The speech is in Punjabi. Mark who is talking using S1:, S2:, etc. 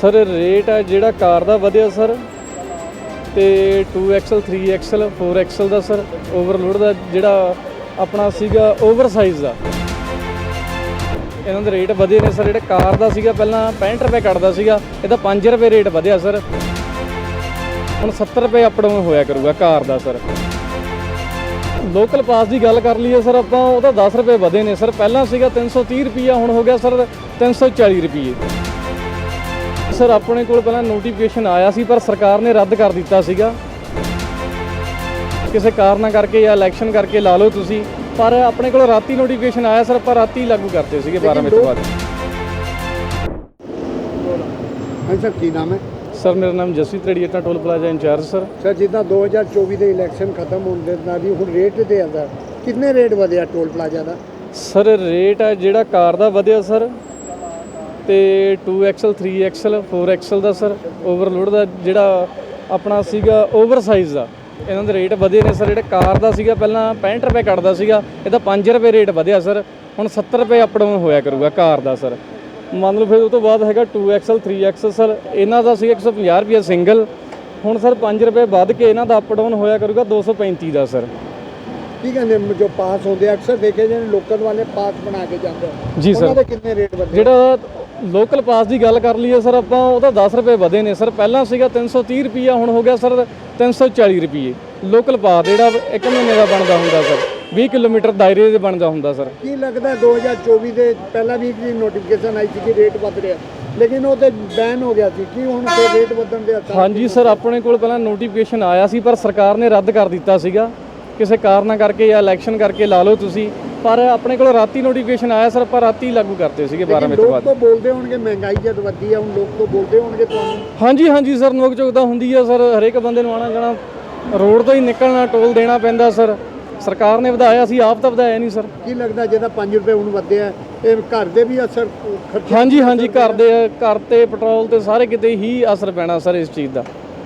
S1: ਸਰ ਰੇਟ ਆ ਜਿਹੜਾ ਕਾਰ ਦਾ ਵਧਿਆ ਸਰ, ਤੇ 2XL 3XL 4XL ਦਾ ਸਰ ਓਵਰਲੋਡ ਦਾ ਜਿਹੜਾ ਆਪਣਾ ਸੀਗਾ ਓਵਰਸਾਈਜ਼ ਦਾ। ਇਹਨਾਂ ਦੇ ਰੇਟ ਵਧੇ ਨੇ ਸਰ, ਜਿਹੜਾ ਕਾਰ ਦਾ ਸੀਗਾ, ਪਹਿਲਾਂ 65 ਰੁਪਏ ਕੱਟਦਾ ਸੀਗਾ ਇਹਦਾ 5 ਰੁਪਏ ਰੇਟ ਵਧਿਆ ਸਰ। ਹੁਣ 70 ਰੁਪਏ ਅਪਡਾਊਨ ਹੋਇਆ ਕਰੂਗਾ ਕਾਰ ਦਾ ਸਰ। ਲੋਕਲ ਪਾਸ ਦੀ ਗੱਲ ਕਰ ਲਈਏ ਸਰ, ਆਪਾਂ ਉਹਦਾ 10 ਰੁਪਏ ਵਧੇ ਨੇ ਸਰ, ਪਹਿਲਾਂ ਸੀਗਾ 330 ਰੁਪਈਆ, ਹੁਣ ਹੋ ਗਿਆ ਸਰ 340 ਰੁਪਏ ਸਰ ਆਪਣੇ ਕੋਲ ਪਹਿਲਾਂ ਨੋਟੀਫਿਕੇਸ਼ਨ ਆਇਆ ਸੀ ਪਰ ਸਰਕਾਰ ਨੇ ਰੱਦ ਕਰ ਦਿੱਤਾ ਸੀਗਾ। ਕਿਸੇ ਕਾਰਨਾਂ ਕਰਕੇ ਜਾਂ ਇਲੈਕਸ਼ਨ ਕਰਕੇ ਲਾ ਲਓ ਤੁਸੀਂ ਪਰ ਆਪਣੇ ਕੋਲ ਰਾਤੀ ਨੋਟੀਫਿਕੇਸ਼ਨ ਆਇਆ ਸਰ ਆਪਾਂ ਰਾਤੀ ਲਾਗੂ ਕਰਤੇ ਸੀਗੇ 12 ਵਜੇ ਤੋਂ ਬਾਅਦ।
S2: ਹਾਂਜੀ ਸਰ ਕੀ ਨਾਮ ਹੈ?
S1: ਸਰ ਮੇਰਾ ਨਾਮ Jasveet ਰੇਡੀਏਟਾ toll plaza incharge sir.
S2: Sir ਜਿੱਦਾਂ 2024 ਦੇ ਇਲੈਕਸ਼ਨ ਖਤਮ ਹੋਣ ਦੇ ਨਾਲ ਹੀ ਹੁਣ ਰੇਟ ਦੇ ਅੰਦਰ ਕਿੰਨੇ ਰੇਟ ਵਧਿਆ ਟੋਲ ਪਲਾਜ਼ਾ ਦਾ?
S1: ਸਰ ਰੇਟ ਆ ਜਿਹੜਾ ਕਾਰ ਦਾ ਵਧਿਆ ਸਰ ਤੇ 2XL 3XL 4XL ਦਾ ਸਰ ਓਵਰਲੋਡ ਦਾ ਜਿਹੜਾ ਆਪਣਾ ਸੀਗਾ ਓਵਰਸਾਈਜ਼ ਦਾ। ਇਹਨਾਂ ਦੇ ਰੇਟ ਵਧੇ ਨੇ ਸਰ ਜਿਹੜੇ ਕਾਰ ਦਾ ਸੀਗਾ ਪਹਿਲਾਂ 65 ਰੁਪਏ ਕੱਟਦਾ ਸੀਗਾ ਇਹਦਾ 5 ਰੁਪਏ ਰੇਟ ਵਧਿਆ ਸਰ। ਹੁਣ 70 ਰੁਪਏ ਅਪ ਡਾਊਨ ਹੋਇਆ ਕਰੂਗਾ ਕਾਰ ਦਾ ਸਰ। ਮੰਨ ਲਓ ਫਿਰ ਉਹ ਤੋਂ ਬਾਅਦ ਹੈਗਾ 2XL 3XL ਸਰ ਇਹਨਾਂ ਦਾ ਸੀ 150 ਰੁਪਏ ਸਿੰਗਲ ਹੁਣ ਸਰ 5 ਰੁਪਏ ਵੱਧ ਕੇ ਇਹਨਾਂ ਦਾ ਅਪ ਡਾਊਨ ਹੋਇਆ ਕਰੂਗਾ 235 ਦਾ ਸਰ।
S2: ਕੀ ਕਹਿੰਦੇ ਜੋ ਪਾਸ ਹੁੰਦੇ ਆ, ਅਕਸਰ ਦੇਖੇ ਜਾਂਦੇ ਲੋਕਲ ਵਾਲੇ ਪਾਸ ਬਣਾ ਕੇ ਜਾਂਦੇ।
S1: ਜੀ ਸਰ।
S2: ਉਹਨਾਂ ਦੇ ਕਿੰਨੇ ਰੇਟ ਵਧੇ?
S1: ਜਿਹੜਾ ਲੋਕਲ ਪਾਸ ਦੀ ਗੱਲ ਕਰ ਲਈਏ ਸਰ ਆਪਾਂ ਉਹਦਾ 10 ਰੁਪਏ ਵਧੇ ਨੇ ਸਰ। ਪਹਿਲਾਂ ਸੀਗਾ 330 ਰੁਪਈਆ ਹੁਣ ਹੋ ਗਿਆ ਸਰ 340 ਰੁਪਏ ਲੋਕਲ ਪਾਸ ਜਿਹੜਾ ਇੱਕ ਮਹੀਨੇ ਦਾ ਬਣਦਾ ਹੁੰਦਾ ਸਰ। 20 ਕਿਲੋਮੀਟਰ ਦਾਇਰੇ ਦੇ ਬਣਦਾ ਹੁੰਦਾ ਸਰ।
S2: ਕੀ ਲੱਗਦਾ ਹੈ 2024 ਦੇ ਪਹਿਲਾਂ ਵੀ ਇੱਕ ਨੋਟੀਫਿਕੇਸ਼ਨ ਆਈ ਸੀ ਕਿ ਰੇਟ ਵਧ ਰਿਹਾ? ਲੇਕਿਨ ਉਹ ਤੇ ਬੈਨ ਹੋ ਗਿਆ ਸੀ। ਕੀ ਹੁਣ ਤੇ ਰੇਟ ਵਧਣ ਦੇ ਅਸਰ
S1: ਹਾਂਜੀ ਸਰ ਆਪਣੇ ਕੋਲ ਪਹਿਲਾਂ ਨੋਟੀਫਿਕੇਸ਼ਨ ਆਇਆ ਸੀ ਪਰ ਸਰਕਾਰ ਨੇ ਰੱਦ ਕਰ ਦਿੱਤਾ ਸੀਗਾ। ਕਿਸੇ ਕਾਰਨਾਂ ਕਰਕੇ ਜਾਂ ਇਲੈਕਸ਼ਨ ਕਰਕੇ ਲਾ ਲਓ ਤੁਸੀਂ। ਪਰ ਆਪਣੇ ਕੋਲ ਰਾਤੀ ਨੋਟੀਫਿਕੇਸ਼ਨ ਆਇਆ ਸਰ ਆਪਾਂ ਰਾਤੀ ਲਾਗੂ ਕਰਤੇ ਸੀਗੇ 12 ਵਜੇ ਤੋਂ
S2: ਲੋਕ
S1: ਬਾਅਦ।
S2: ਤਾਂ ਬੋਲਦੇ ਹੋਣਗੇ ਮਹਿੰਗਾਈ ਜਦ ਵਧੀ ਹੈ ਹੁਣ ਲੋਕ ਤਾਂ ਬੋਲਦੇ ਹੋਣਗੇ ਤੁਹਾਨੂੰ।
S1: ਹਾਂਜੀ ਹਾਂਜੀ ਸਰ ਨੋਕ ਝੋਕ ਤਾਂ ਹੁੰਦੀ ਆ ਸਰ ਹਰੇਕ ਬੰਦੇ ਨੂੰ ਆਣਾ ਜਾਣਾ ਰੋਡ ਤੋਂ ਹੀ ਨਿਕਲਣਾ ਟੋਲ ਦੇਣਾ ਪੈਂਦਾ ਸਰ ਸਰਕਾਰ ਨੇ ਵਧਾਇਆ ਸੀ ਆਪ ਤਾਂ ਵਧਾਇਆ ਨਹੀਂ ਸਰ
S2: ਕੀ ਲੱਗਦਾ ਜਿਹਦਾ 5 ਰੁਪਏ ਹੁਣ ਵਧਿਆ ਇਹ ਘਰ ਦੇ ਵੀ ਅਸਰ ਖਰਚੇ
S1: ਹਾਂਜੀ ਹਾਂਜੀ ਘਰ ਦੇ ਘਰ ਤੇ ਪੈਟਰੋਲ ਤੇ ਸਾਰੇ ਕਿਤੇ ਹੀ ਅਸਰ ਪੈਣਾ ਸਰ ਇਸ ਚੀਜ਼ ਦਾ।